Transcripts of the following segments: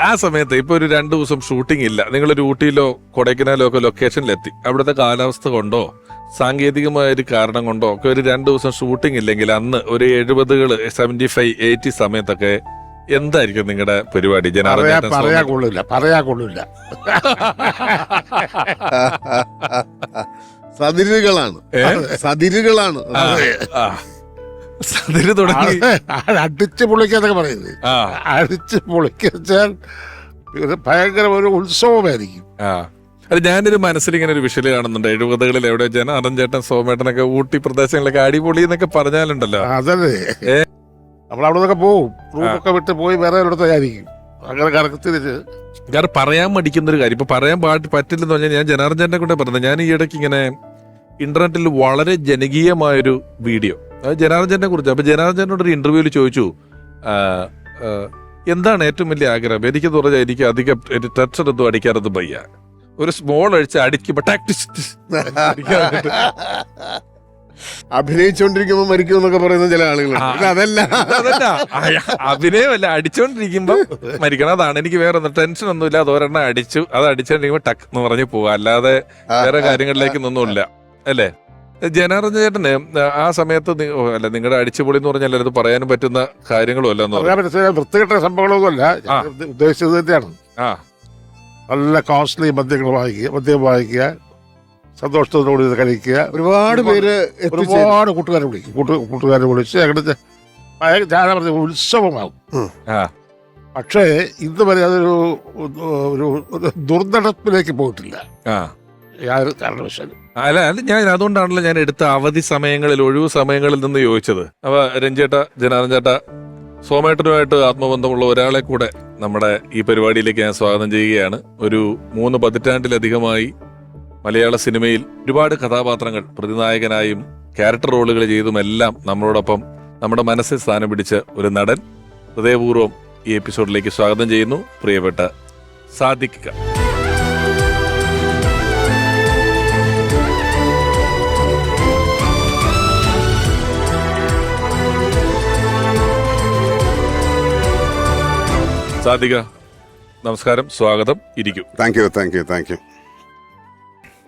ആ സമയത്ത് ഇപ്പൊ ഒരു രണ്ടു ദിവസം ഷൂട്ടിംഗ് ഇല്ല. നിങ്ങൾ ഒരു ഊട്ടിയിലോ കൊടൈക്കനാലോ ഒക്കെ ലൊക്കേഷനിലെത്തി അവിടുത്തെ കാലാവസ്ഥ കൊണ്ടോ സാങ്കേതികമായ ഒരു കാരണം കൊണ്ടോ ഒക്കെ ഒരു രണ്ടു ദിവസം ഷൂട്ടിംഗ് ഇല്ലെങ്കിൽ അന്ന് ഒരു എഴുപതുകൾ സെവന്റി ഫൈവ് എയ്റ്റി സമയത്തൊക്കെ എന്തായിരിക്കും നിങ്ങളുടെ പരിപാടി? പറയാ ജനാർദ്ദൻ പറയാ കൊള്ളില്ല പറയാ കൊള്ളില്ല സതിരുകളാണ്? സതിരുകളാണ്. തുടങ്ങി. അടിച്ച് പൊളിക്കാന്നൊക്കെ പറയുന്നത്. അടിച്ച് പൊളിക്കാച്ചാൽ ഭയങ്കര ഒരു ഉത്സവമായിരിക്കും. അത് ഞാനൊരു മനസ്സിൽ ഇങ്ങനെ ഒരു വിഷയം കാണുന്നുണ്ട്. എഴുപതുകളിൽ എവിടെ ജനാർദ്ദൻ ചേട്ടൻ സോമേട്ടനൊക്കെ ഊട്ടി പ്രദേശങ്ങളിലൊക്കെ അടിപൊളി എന്നൊക്കെ പറഞ്ഞാലുണ്ടല്ലോ. അതല്ലേ. ഏ? നമ്മൾ അവിടെ നിന്നൊക്കെ പോവും. റൂമൊക്കെ വിട്ട് പോയി വേറെ ഒരിടത്തായിരിക്കും അങ്ങനെ കറക്കത്തിരിച്ച് കാരണം പറയാൻ മടിക്കുന്ന ഒരു കാര്യം. ഇപ്പൊ പറയാൻ പാട്ട് പറ്റില്ലെന്ന് പറഞ്ഞാൽ ഞാൻ ജനാർദ്ദനെ കൂടെ പറഞ്ഞത്. ഞാൻ ഈ ഇടയ്ക്ക് ഇങ്ങനെ ഇന്റർനെറ്റിൽ വളരെ ജനകീയമായൊരു വീഡിയോ അത് ജനാർദ്ദനെ കുറിച്ച്. അപ്പൊ ജനാർദ്ദനോട് ഒരു ഇന്റർവ്യൂവിൽ ചോദിച്ചു എന്താണ് ഏറ്റവും വലിയ ആഗ്രഹം? എനിക്ക് പറഞ്ഞാൽ എനിക്ക് അധികം ടെൻഷൻ ഒന്നും അടിക്കാറൊന്നും വയ്യ. ഒരു സ്മോൾ അടിച്ച് അടിക്കുമ്പോൾ ടാക്ടിസ് അഭിനയിച്ചോണ്ടിരിക്കുമ്പോ മരിക്കും എന്നൊക്കെ പറയുന്ന ചില ആളുകൾ അതല്ല. അതല്ല. അഭിനയമല്ല അടിച്ചോണ്ടിരിക്കുമ്പോ മരിക്കണം. അതാണ് എനിക്ക് വേറെ ഒന്നും ടെൻഷൻ ഒന്നുമില്ല അത് ഒരെണ്ണം അടിച്ചു. അത് അടിച്ചോണ്ടിരിക്കുമ്പോ ടക്ക് എന്ന് പറഞ്ഞു പോവാ. അല്ലാതെ വേറെ കാര്യങ്ങളിലേക്ക് ഇല്ല അല്ലേ? ജനാർദ്ദൻ ചേട്ടന് ആ സമയത്ത് അല്ല നിങ്ങളുടെ അടിച്ചുപൊളി എന്ന് പറഞ്ഞാൽ അത് പറയാനും പറ്റുന്ന കാര്യങ്ങളും അല്ല വൃത്തികെട്ട സംഭവങ്ങളൊന്നുമല്ല. ഉദ്ദേശിച്ചത് തന്നെയാണ് ആ. നല്ല കോസ്റ്റ്ലി മദ്യങ്ങൾ വാങ്ങിക്കുക മദ്യം വാങ്ങിക്കുക സന്തോഷത്തോടുകൂടി ഇത് കഴിക്കുക. ഒരുപാട് പേര് ഒരുപാട് കൂട്ടുകാരെ വിളിക്കും. കൂട്ടുകാരെ വിളിച്ച് ഞാൻ പറഞ്ഞ ഉത്സവമാകും ആ. പക്ഷേ ഇന്ന് വരെ അതൊരു ഒരു ദുർനടപ്പിലേക്ക് പോയിട്ടില്ല. ആ. യാതൊരു അല്ല അല്ല ഞാൻ അതുകൊണ്ടാണല്ലോ ഞാൻ എടുത്ത അവധി സമയങ്ങളിൽ ഒഴിവ് സമയങ്ങളിൽ നിന്ന് ചോദിച്ചത്. അപ്പൊ രഞ്ജേട്ട ജനാർദ്ദൻ സോമേട്ടനുമായിട്ട് ആത്മബന്ധമുള്ള ഒരാളെ കൂടെ നമ്മുടെ ഈ പരിപാടിയിലേക്ക് ഞാൻ സ്വാഗതം ചെയ്യുകയാണ്. ഒരു മൂന്ന് പതിറ്റാണ്ടിലധികമായി മലയാള സിനിമയിൽ ഒരുപാട് കഥാപാത്രങ്ങൾ പ്രതിനായകനായും ക്യാരക്ടർ റോളുകൾ ചെയ്തുമെല്ലാം നമ്മളോടൊപ്പം നമ്മുടെ മനസ്സിൽ സ്ഥാനം പിടിച്ച ഒരു നടൻ. ഹൃദയപൂർവം ഈ എപ്പിസോഡിലേക്ക് സ്വാഗതം ചെയ്യുന്നു. പ്രിയപ്പെട്ട സാദിഖ് സാദിക നമസ്കാരം സ്വാഗതം ഇരിക്കും. Thank you thank you thank you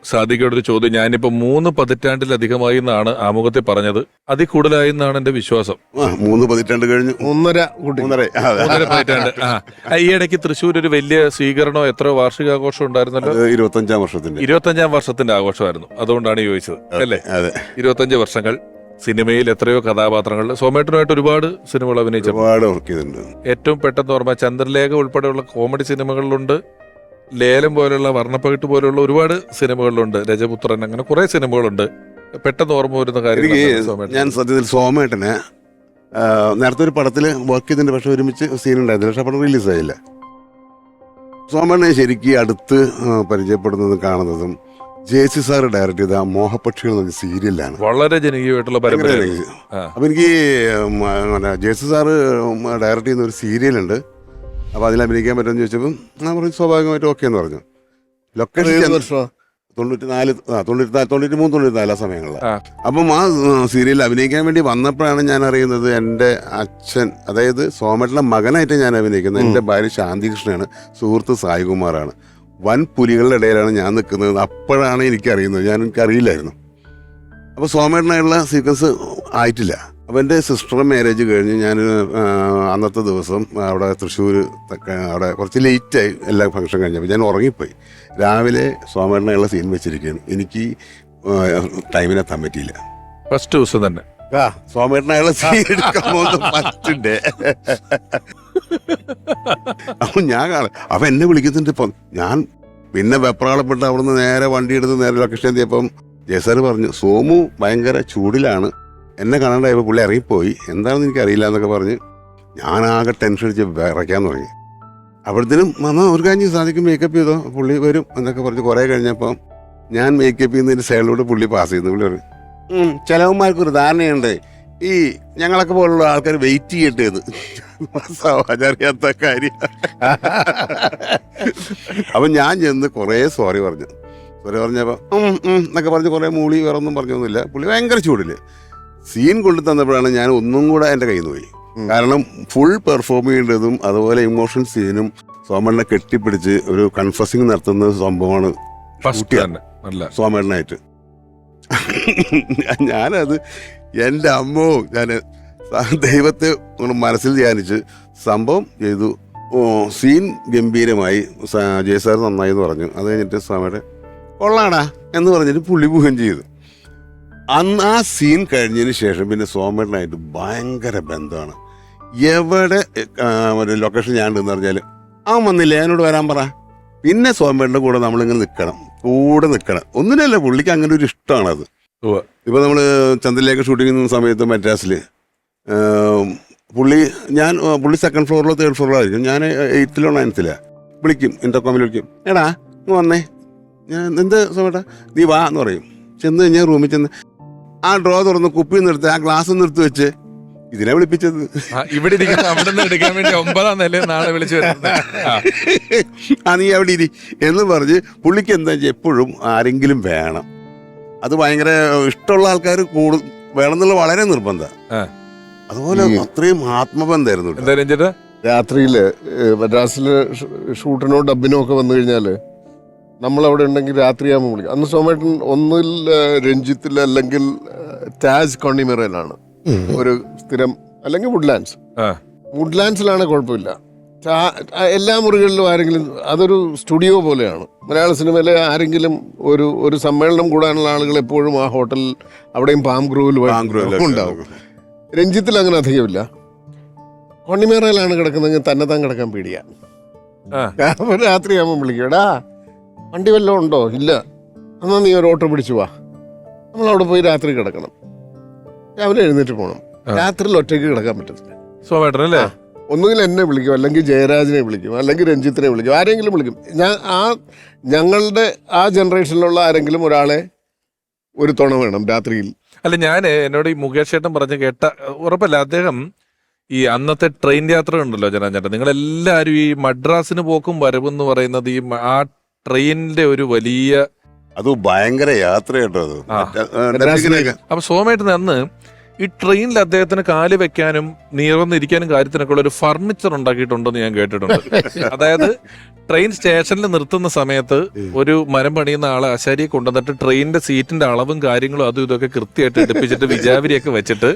സാദികയുടെ ഒരു ചോദ്യം ഞാനിപ്പോ മൂന്ന് പതിറ്റാണ്ടിലധികമായി എന്നാണ് ആമുഖത്തെ പറഞ്ഞത്. അതിൽ കൂടുതലായി എന്നാണ് എന്റെ വിശ്വാസം. ആ മൂന്ന് പതിറ്റാണ്ട് കഴിഞ്ഞു. ഒന്നര കൂട്ടി. മൂന്നര അതെ. മൂന്നര പതിറ്റാണ്ട് ആ. ആ, ഈ ഇടയ്ക്ക് തൃശ്ശൂർ ഒരു വലിയ സ്വീകരണോ എത്രയോ വാർഷികാഘോഷം ഉണ്ടായിരുന്നല്ലോ? അത് ഇരുപത്തഞ്ചാം വർഷത്തിന്റെ ഇരുപത്തഞ്ചാം വർഷത്തിന്റെ ആഘോഷമായിരുന്നു. അതുകൊണ്ടാണ് ചോദിച്ചത് അല്ലേ? അതെ. ഇരുപത്തഞ്ച് വർഷങ്ങൾ. സിനിമയിൽ എത്രയോ കഥാപാത്രങ്ങൾ. സോമേട്ടനുമായിട്ട് ഒരുപാട് സിനിമകൾ അഭിനയിച്ചു ഒരുപാട് വർക്ക് ചെയ്തിട്ടുണ്ട്. ഏറ്റവും പെട്ടെന്ന് ഓർമ്മ ചന്ദ്രലേഖ ഉൾപ്പെടെയുള്ള കോമഡി സിനിമകളിലുണ്ട്. ലേലം പോലെയുള്ള വർണപ്പകിട്ട് പോലെയുള്ള ഒരുപാട് സിനിമകളിലുണ്ട്. രജപുത്രൻ അങ്ങനെ കുറെ സിനിമകളുണ്ട്. പെട്ടെന്ന് ഓർമ്മ വരുന്ന കാര്യം ഞാൻ സത്യത്തിൽ സോമേട്ടന് നേരത്തെ ഒരു പടത്തിൽ വർക്ക് ചെയ്തിട്ടുണ്ട്. പക്ഷെ ഒരുമിച്ച് സീൻ ഉണ്ടായിരുന്നില്ല. പക്ഷെ പടം റിലീസായില്ല സോമേട്ടനെ ശരിക്കും അടുത്ത് പരിചയപ്പെടുന്നതും കാണുന്നതും ജെ സി സാർ ഡയറക്ട് ചെയ്ത മോഹപക്ഷികൾ എന്നൊരു സീരിയലാണ് വളരെ ജനകീയമായിട്ടുള്ള പരമ്പര. അപ്പൊ എനിക്ക് ഉം, പിന്നെ ജെ സി സാറ് ഡയറക്ട് ചെയ്യുന്ന ഒരു സീരിയലുണ്ട്. അപ്പൊ അതിൽ അഭിനയിക്കാൻ പറ്റുമെന്ന് ചോദിച്ചപ്പോൾ ഞാൻ പറഞ്ഞു സ്വാഭാവികമായിട്ട് ഓക്കെ എന്ന് പറഞ്ഞു. ലൊക്കേഷൻ തൊണ്ണൂറ്റി നാല് ആ തൊണ്ണൂറ്റി നാല് തൊണ്ണൂറ്റി മൂന്ന് തൊണ്ണൂറ്റി നാല് ആ. സമയങ്ങളിൽ അപ്പം ആ സീരിയലിൽ അഭിനയിക്കാൻ വേണ്ടി വന്നപ്പോഴാണ് ഞാൻ അറിയുന്നത് എന്റെ അച്ഛൻ അതായത് സോമേട്ടന്റെ മകനായിട്ട് ഞാൻ അഭിനയിക്കുന്നത് എന്റെ ഭാര്യ ശാന്തികൃഷ്ണയാണ് സുഹൃത്ത് സായികുമാറാണ്. വൻ പുലികളുടെ ഇടയിലാണ് ഞാൻ നിൽക്കുന്നത് അപ്പോഴാണ് എനിക്കറിയുന്നത്. ഞാൻ എനിക്കറിയില്ലായിരുന്നു. അപ്പോൾ സോമേട്ടനായുള്ള സീക്വൻസ് ആയിട്ടില്ല. അപ്പോൾ എന്റെ സിസ്റ്ററുടെ മാരേജ് കഴിഞ്ഞ് ഞാൻ അന്നത്തെ ദിവസം അവിടെ തൃശ്ശൂർ അവിടെ കുറച്ച് ലേറ്റായി എല്ലാ ഫംഗ്ഷൻ കഴിഞ്ഞപ്പോൾ ഞാൻ ഉറങ്ങിപ്പോയി. രാവിലെ സോമേട്ടനുള്ള സീൻ വെച്ചിരിക്കുകയാണ്. എനിക്ക് ടൈമിനെത്താൻ പറ്റിയില്ല. ഫസ്റ്റ് ദിവസം തന്നെ. ആ സോമേട്ടനായുള്ള സീൻ എടുക്കാൻ പോകുന്ന പറ്റുണ്ടേ അപ്പൊ ഞാൻ കാണാം അവ എന്നെ വിളിക്കുന്നുണ്ട് ഇപ്പം. ഞാൻ പിന്നെ വെപ്രാളപ്പെട്ട് അവിടുന്ന് നേരെ വണ്ടി എടുത്ത് നേരെ ലൊക്കേഷൻ എത്തിയപ്പം ജയസാർ പറഞ്ഞു സോമു ഭയങ്കര ചൂടിലാണ്. എന്നെ കാണാണ്ടായപ്പോൾ പുള്ളി ഇറങ്ങിപ്പോയി. എന്താണെന്ന് എനിക്ക് അറിയില്ല എന്നൊക്കെ പറഞ്ഞ് ആകെ ടെൻഷൻ അടിച്ച് വിറയ്ക്കാൻ തുടങ്ങി. അപ്പോഴത്തേനും വന്നാൽ ഒരു കാര്യം സാധിക്കും മേക്കപ്പ് ചെയ്തോ പുള്ളി വരും എന്നൊക്കെ പറഞ്ഞ് കുറേ കഴിഞ്ഞപ്പം ഞാൻ മേക്കപ്പ് ചെയ്യുന്നതിന്റെ സൈഡിലൂടെ പുള്ളി പാസ് ചെയ്യുന്നു. പുള്ളി പറയും "ഉം, ചിലവന്മാർക്ക് ഒരു ധാരണയുണ്ട്. ഈ ഞങ്ങളൊക്കെ പോലുള്ള ആൾക്കാർ വെയിറ്റ് ചെയ്യട്ടെ എന്ന്. അറിയാത്ത കാര്യം. അപ്പം ഞാൻ ചെന്ന് കുറേ സോറി പറഞ്ഞു. സോറി പറഞ്ഞപ്പോൾ എന്നൊക്കെ പറഞ്ഞ് കുറേ മൂളി വേറെ ഒന്നും പറഞ്ഞൊന്നുമില്ല. പുള്ളി ഭയങ്കര ചൂടിൽ. സീൻ കൊണ്ടു തന്നപ്പോഴാണ് ഞാൻ ഒന്നും കൂടെ എന്റെ കയ്യിൽ നിന്ന് പോയി. കാരണം ഫുൾ പെർഫോം ചെയ്യേണ്ടതും അതുപോലെ ഇമോഷൻ സീനും സോമണ്ണനെ കെട്ടിപ്പിടിച്ച് ഒരു കൺഫസിങ് നടത്തുന്ന സംഭവമാണ് സോമണ്ണനായിട്ട് ഞാനത് എന്റെ അമ്മോ ഞാൻ ദൈവത്തെ മനസ്സിൽ ധ്യാനിച്ച് സംഭവം ചെയ്തു. സീൻ ഗംഭീരമായി. സ- ജയ സാർ നന്നായി എന്ന് പറഞ്ഞു. അത് കഴിഞ്ഞിട്ട് സ്വാമിയുടെ കൊള്ളാടാ എന്ന് പറഞ്ഞിട്ട് പുള്ളി പോവുകയും ചെയ്തു. അന്ന് ആ സീൻ കഴിഞ്ഞതിന് ശേഷം പിന്നെ സോമേട്ടനായിട്ട് ഭയങ്കര ബന്ധമാണ്. എവിടെ ഒരു ലൊക്കേഷൻ ഞാൻ ഉണ്ടെന്ന് പറഞ്ഞാൽ ആ വന്നില്ലേ? എന്നോട് വരാൻ പറ. പിന്നെ സോമേട്ടന്റെ കൂടെ നമ്മളിങ്ങനെ നിൽക്കണം. കൂടെ നിൽക്കണം. ഒന്നിനല്ല പുള്ളിക്ക് അങ്ങനെ ഒരു ഇഷ്ടമാണ് അത് നമ്മൾ ചന്ദ്രലേക്ക് ഷൂട്ടിംഗ് ചെയ്യുന്ന സമയത്ത് മദ്രാസിൽ പുള്ളി ഞാൻ പുള്ളി സെക്കൻഡ് ഫ്ലോറിലോ തേർഡ് ഫ്ലോറിലോ ആയിരിക്കും. ഞാൻ എയ്ത്തിലോ നയൻത്തിലാണ് വിളിക്കും ഇന്റർകോമിൽ വിളിക്കും. എടാ ഇങ്ങ് വന്നേ. ഞാൻ എന്ത് സമയട്ടാ നീ വാ എന്ന് പറയും. ചെന്ന് കഴിഞ്ഞാൽ റൂമിൽ ചെന്ന് ആ ഡ്രോ തുറന്ന് കുപ്പി നിർത്തി ആ ഗ്ലാസ് നിർത്തി വെച്ച് ഇതിനെ വിളിപ്പിച്ചത്. ഇവിടെ ഇരിക്കുന്ന അവിടെ നിന്ന് എടുക്കാൻ വേണ്ടി ഒമ്പതാം നില നാളെ വിളിച്ചു ആ. നീ അവിടെ ഇരി എന്ന് പറഞ്ഞ് പുള്ളിക്ക് എന്താ എപ്പോഴും ആരെങ്കിലും വേണം. അത് ഭയങ്കര ഇഷ്ടമുള്ള ആൾക്കാർ കൂടു വേണം എന്നുള്ള വളരെ നിർബന്ധം. ആ. അതുപോലെ അത്രയും ആത്മബന്ധമായിരുന്നു രാത്രിയിൽ മദ്രാസിൽ ഷൂട്ടിനോ ഡബിനോ ഒക്കെ വന്നു കഴിഞ്ഞാൽ നമ്മൾ അവിടെ ഉണ്ടെങ്കിൽ രാത്രിയാകുമ്പോൾ വിളിക്കും. അന്ന് സോമേട്ടൻ ഒന്നിൽ രഞ്ജിത്തിൽ അല്ലെങ്കിൽ ടാജ് കോണിമിറയിലാണ് ഒരു സ്ഥിരം അല്ലെങ്കിൽ വുഡ്ലാൻഡ്സ്. ആ. വുഡ്ലാൻഡ്സിലാണ് കുഴപ്പമില്ല. എല്ലാ മുറികളിലും ആരെങ്കിലും അതൊരു സ്റ്റുഡിയോ പോലെയാണ്. മലയാള സിനിമയിലെ ആരെങ്കിലും ഒരു ഒരു സമ്മേളനം കൂടാനുള്ള ആളുകൾ എപ്പോഴും ആ ഹോട്ടൽ അവിടെയും പാം ഗ്രൂവിൽ ഉണ്ടാവും. രഞ്ജിത്തിൽ അങ്ങനെ അധികമില്ല. കൊണ്ണിമേറയിലാണ് കിടക്കുന്നതെങ്കിൽ തന്നെ താൻ കിടക്കാൻ പേടിയാ. രാത്രിയാകുമ്പോൾ വിളിക്കും എടാ വണ്ടി വല്ലതും ഉണ്ടോ? ഇല്ല. എന്നാ നീ ഒരു ഓട്ടോ പിടിച്ചു വാ. നമ്മൾ അവിടെ പോയി രാത്രി കിടക്കണം. രാവിലെ എഴുന്നേറ്റ് പോകണം. രാത്രിയിൽ ഒറ്റയ്ക്ക് കിടക്കാൻ പറ്റത്തില്ല. സോമേട്ടൻ അല്ലേ ഒന്നുകിൽ എന്നെ വിളിക്കും അല്ലെങ്കിൽ ജയരാജിനെ വിളിക്കും അല്ലെങ്കിൽ രഞ്ജിത്തിനെ വിളിക്കും ആരെങ്കിലും വിളിക്കും. ഞാൻ ആ ഞങ്ങളുടെ ആ ജനറേഷനിലുള്ള ആരെങ്കിലും ഒരാളെ ഒരു തുണ വേണം രാത്രിയിൽ. അല്ല ഞാൻ എന്നോട് ഈ മുകേഷ് ചേട്ടൻ പറഞ്ഞ് കേട്ട ഉറപ്പല്ല അദ്ദേഹം ഈ അന്നത്തെ ട്രെയിൻ യാത്ര ഉണ്ടല്ലോ ജനാചേട്ടൻ നിങ്ങൾ എല്ലാവരും ഈ മദ്രാസിന് പോക്കും വരവും എന്ന് പറയുന്നത് ഈ ആ ട്രെയിനിന്റെ ഒരു വലിയ അത് ഭയങ്കര യാത്ര കേട്ടോ അത് അപ്പൊ സോമേട്ടൻ അന്ന് ഈ ട്രെയിനിൽ അദ്ദേഹത്തിന് കാൽ വെക്കാനും നീറന്നിരിക്കാനും കാര്യത്തിനൊക്കെ ഉള്ള ഒരു ഫർണിച്ചർ ഉണ്ടാക്കിയിട്ടുണ്ടെന്ന് ഞാൻ കേട്ടിട്ടുണ്ട്. അതായത് ട്രെയിൻ സ്റ്റേഷനിൽ നിർത്തുന്ന സമയത്ത് ഒരു മരം പണിയുന്ന ആളെ ആശാരിയെ കൊണ്ടുവന്നിട്ട് ട്രെയിനിന്റെ സീറ്റിന്റെ അളവും കാര്യങ്ങളും അതും ഇതൊക്കെ കൃത്യമായിട്ട് എടുപ്പിച്ചിട്ട് വിജാവിരിയൊക്കെ വെച്ചിട്ട്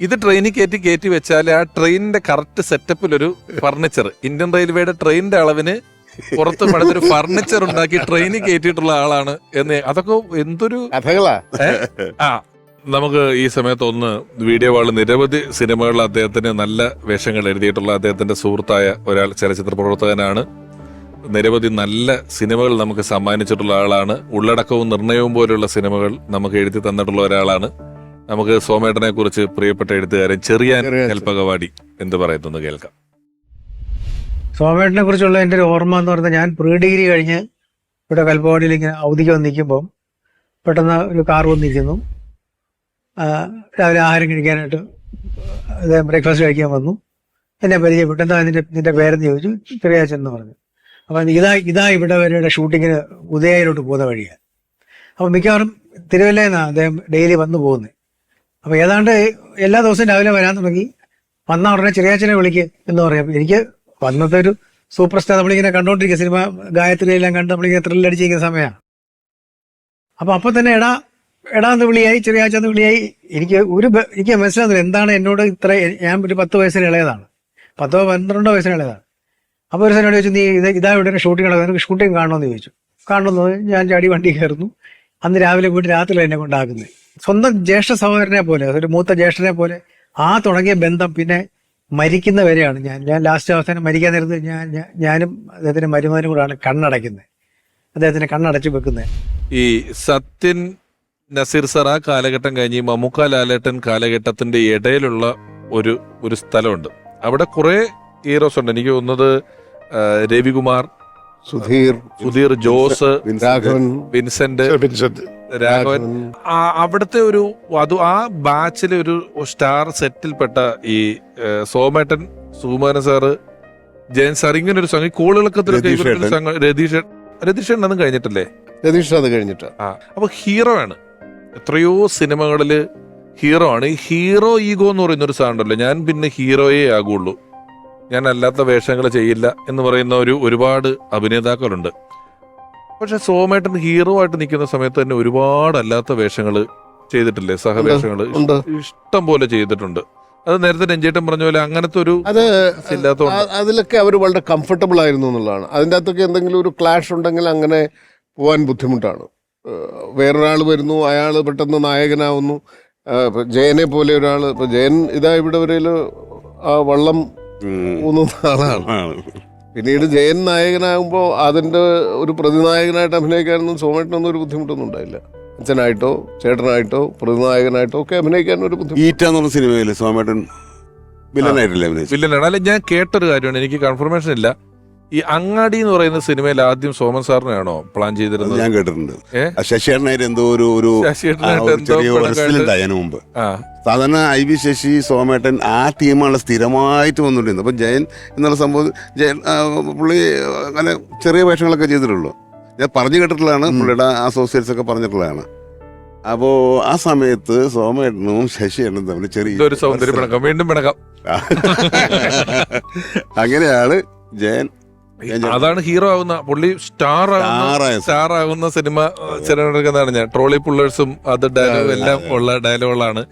ഇത് ട്രെയിനിൽ കയറ്റി കയറ്റി വെച്ചാൽ ആ ട്രെയിനിന്റെ കറക്റ്റ് സെറ്റപ്പിൽ ഒരു ഫർണിച്ചർ. ഇന്ത്യൻ റെയിൽവേയുടെ ട്രെയിനിന്റെ അളവിന് പുറത്ത് പണിതൊരു ഫർണിച്ചർ ഉണ്ടാക്കി ട്രെയിനിൽ കയറ്റിയിട്ടുള്ള ആളാണ് എന്ന് അതൊക്കെ എന്തൊരു കഥകളാ. ആ. നമുക്ക് ഈ സമയത്ത് ഒന്ന് വീഡിയോ വാൾ നിരവധി സിനിമകളിൽ അദ്ദേഹത്തിന് നല്ല വേഷങ്ങൾ എഴുതിയിട്ടുള്ള അദ്ദേഹത്തിന്റെ സുഹൃത്തായ ഒരാൾ ചലച്ചിത്ര പ്രവർത്തകനാണ്. നിരവധി നല്ല സിനിമകൾ നമുക്ക് സമ്മാനിച്ചിട്ടുള്ള ആളാണ്. ഉള്ളടക്കവും നിർണയവും പോലുള്ള സിനിമകൾ നമുക്ക് എഴുതി തന്നിട്ടുള്ള ഒരാളാണ്. നമുക്ക് സോമേട്ടനെ കുറിച്ച് പ്രിയപ്പെട്ട എഴുത്തുകാരൻ ചെറിയ. കൽപ്പകവാടി എന്ത് പറയുന്നു കേൾക്കാം. സോമേട്ടനെ കുറിച്ചുള്ള എന്റെ ഒരു ഓർമ്മ എന്ന് പറഞ്ഞാൽ ഞാൻ പ്രീ ഡിഗ്രി കഴിഞ്ഞ് ഇവിടെ കൽപ്പവാടിയിൽ ഇങ്ങനെ അവധിക്ക് വന്ന് നിൽക്കുമ്പം പെട്ടെന്ന് ഒരു കാർ വന്നിരിക്കുന്നു. രാവിലെ ആഹാരം കഴിക്കാനായിട്ട് അദ്ദേഹം ബ്രേക്ക്ഫാസ്റ്റ് കഴിക്കാൻ വന്നു. എന്നെ പരിചയപ്പെട്ടു. എന്താ നിന്റെ നിന്റെ പേരെന്ന് ചോദിച്ചു. ചെറിയാച്ചൻ എന്ന് പറഞ്ഞു. അപ്പം ഇതാ ഇതാ ഇവിടെ വരെയുടെ ഷൂട്ടിങ്ങിന് ഉദയയിലോട്ട് പോകുന്ന വഴിയാണ് അപ്പം മിക്കവാറും തിരുവല്ലയിൽ നിന്നാണ് അദ്ദേഹം ഡെയിലി വന്നു പോകുന്നത് അപ്പോൾ ഏതാണ്ട് എല്ലാ ദിവസവും രാവിലെ വരാൻ തുടങ്ങി. വന്ന ഉടനെ ചെറിയാച്ചനെ വിളിക്ക് എന്ന് പറയാം. എനിക്ക് വന്നത്തെ ഒരു സൂപ്പർ സ്റ്റാർ നമ്മളിങ്ങനെ കണ്ടോണ്ടിരിക്കുക സിനിമ ഗായത്രി എല്ലാം കണ്ട് നമ്മളിങ്ങനെ ത്രില്ലടിച്ചിരിക്കുന്ന സമയമാണ് അപ്പൊ അപ്പൊ തന്നെ എടാ എടാ എന്ന് വിളിയായി ചെറിയ ആച്ചാന്ന് വിളിയായി. എനിക്ക് ഒരു എനിക്ക് മനസ്സിലാകുന്നില്ല എന്താണ് എന്നോട് ഇത്ര ഞാൻ ഒരു പത്ത് വയസ്സിന് ഇളയതാണ്. പത്തോ പന്ത്രണ്ടോ വയസ്സിന് ഇളയതാണ്. അപ്പോൾ ഒരു എന്നോട് ചോദിച്ചു നീ ഇത് ഇതാ ഇവിടെ ഷൂട്ടിംഗ് നടക്കുന്നത് നിനക്ക് ഷൂട്ടിംഗ് കാണണമെന്ന് ചോദിച്ചു. കാണണമെന്ന് ഞാൻ ചാടി വണ്ടി കയറുന്നു. അന്ന് രാവിലെ പോയിട്ട് രാത്രി എന്നെ കൊണ്ടാക്കുന്നത് സ്വന്തം ജ്യേഷ്ഠ സഹോദരനെ പോലെ ഒരു മൂത്ത ജ്യേഷ്ഠനെ പോലെ ആ തുടങ്ങിയ ബന്ധം പിന്നെ മരിക്കുന്ന വരെയാണ് ഞാൻ. ഞാൻ ലാസ്റ്റ് അവസാനം മരിക്കാൻ നേരത്ത് ഞാൻ ഞാനും അദ്ദേഹത്തിന്റെ മരുമകനും കൂടാണ് കണ്ണടയ്ക്കുന്നത് അദ്ദേഹത്തിന് കണ്ണടച്ച് വെക്കുന്നത് ഈ സത്യൻ നസീർ സർ ആ കാലഘട്ടം കഴിഞ്ഞ് ഈ മമ്മൂക്ക ലാലേട്ടൻ കാലഘട്ടത്തിന്റെ ഇടയിലുള്ള ഒരു ഒരു സ്ഥലമുണ്ട്. അവിടെ കുറെ ഹീറോസ് ഉണ്ട്. എനിക്ക് തോന്നുന്നത് രവികുമാർ സുധീർ സുധീർ ജോസ് രാഘവൻ വിൻസെന്റ് വിൻസെന്റ് രാഘവൻ. അവിടുത്തെ ഒരു അത് ആ ബാച്ചിലെ ഒരു സ്റ്റാർ സെറ്റിൽപ്പെട്ട ഈ സോമേട്ടൻ സുകുമാരൻ സാറ് ജയൻ സാർ ഇങ്ങനെ ഒരു സംഘം കോളിളക്കത്തിലൊക്കെ രതീഷ് രതീഷ് രതീഷ് കഴിഞ്ഞിട്ടല്ലേ കഴിഞ്ഞിട്ടില്ലേ? രതീഷ് അത് കഴിഞ്ഞിട്ട്. ആ അപ്പൊ ഹീറോ ആണ്. എത്രയോ സിനിമകളിൽ ഹീറോ ആണ്. ഈ ഹീറോ ഈഗോ എന്ന് പറയുന്ന ഒരു സാധനമല്ലോ ഞാൻ പിന്നെ ഹീറോയെ ആകുള്ളൂ. ഞാൻ അല്ലാത്ത വേഷങ്ങൾ ചെയ്യില്ല എന്ന് പറയുന്ന ഒരു ഒരുപാട് അഭിനേതാക്കളുണ്ട്. പക്ഷെ സോമേട്ടൻ ഹീറോ ആയിട്ട് നിൽക്കുന്ന സമയത്ത് തന്നെ ഒരുപാട് അല്ലാത്ത വേഷങ്ങൾ ചെയ്തിട്ടില്ലേ? സഹവേഷങ്ങൾ ഇഷ്ടം പോലെ ചെയ്തിട്ടുണ്ട്. അത് നേരത്തെ രഞ്ജേട്ടൻ പറഞ്ഞ പോലെ അങ്ങനത്തെ ഒരു അത് അതിലൊക്കെ അവർ വളരെ കംഫർട്ടബിൾ ആയിരുന്നു എന്നുള്ളതാണ്. അതിന്റെ അകത്തൊക്കെ എന്തെങ്കിലും ഒരു ക്ലാഷ് ഉണ്ടെങ്കിൽ അങ്ങനെ പോകാൻ ബുദ്ധിമുട്ടാണ്. വേറൊരാൾ വരുന്നു അയാൾ പെട്ടെന്ന് നായകനാവുന്നു. ജയനെ പോലെ ഒരാൾ ഇപ്പൊ ജയൻ ഇതാ ഇവിടെ വരയിൽ ആ വള്ളം. ഊന്നുന്ന ആളാണ്. പിന്നീട് ജയൻ നായകനാകുമ്പോൾ അതിന്റെ ഒരു പ്രതിനായകനായിട്ട് അഭിനയിക്കാനൊന്നും സോമേട്ടനൊന്നും ഒരു ബുദ്ധിമുട്ടൊന്നും ഉണ്ടായില്ല. അച്ഛനായിട്ടോ ചേട്ടനായിട്ടോ പ്രതിനായകനായിട്ടോ ഒക്കെ അഭിനയിക്കാൻ ഒരു ബുദ്ധിമുട്ട്. ഈറ്റ എന്ന് പറഞ്ഞ സിനിമയിൽ സോമേട്ടൻ വില്ലനായിട്ടില്ല അഭിനയിച്ചു വില്ലനാണ്. അല്ല ഞാൻ കേട്ടൊരു കാര്യമാണ്. എനിക്ക് കൺഫർമേഷൻ ഇല്ല. ഈ അങ്ങാടി എന്ന് പറയുന്ന സിനിമയിൽ ആദ്യം സോമൻ സാറിനെയാണോ പ്ലാൻ ചെയ്തിരുന്നത്? ഞാൻ കേട്ടിട്ടുണ്ട്. ശശിയേട്ടനായിട്ട് എന്തോ ഒരു ഒരു ചെറിയ മുമ്പ്. സാധാരണ ഐ വി ശശി സോമേട്ടൻ ആ ടീമാണ് സ്ഥിരമായിട്ട് വന്നുകൊണ്ടിരുന്നത് അപ്പം ജയൻ എന്നുള്ള സംഭവം ജയൻ പുള്ളി അങ്ങനെ ചെറിയ വേഷങ്ങളൊക്കെ ചെയ്തിട്ടുള്ളൂ. ഞാൻ പറഞ്ഞു കേട്ടിട്ടുള്ളതാണ് പുള്ളിയുടെ അസോസിയേറ്റ്സ് ഒക്കെ പറഞ്ഞിട്ടുള്ളതാണ്. അപ്പോ ആ സമയത്ത് സോമേട്ടനും ശശിയേട്ടനും തമ്മിൽ ചെറിയ സൗന്ദര്യ പിണക്കം. വീണ്ടും പിണക്കം. അങ്ങനെയാണ് ജയൻ അതാണ് ഹീറോ ആവുന്ന പുള്ളി സ്റ്റാർ ആവുന്ന സ്റ്റാർ ആവുന്ന സിനിമ ഞാൻ ട്രോളി പുള്ളേഴ്സും അത് ഡയലോഗ് എല്ലാം ഉള്ള ഡയലോഗുകളാണ്.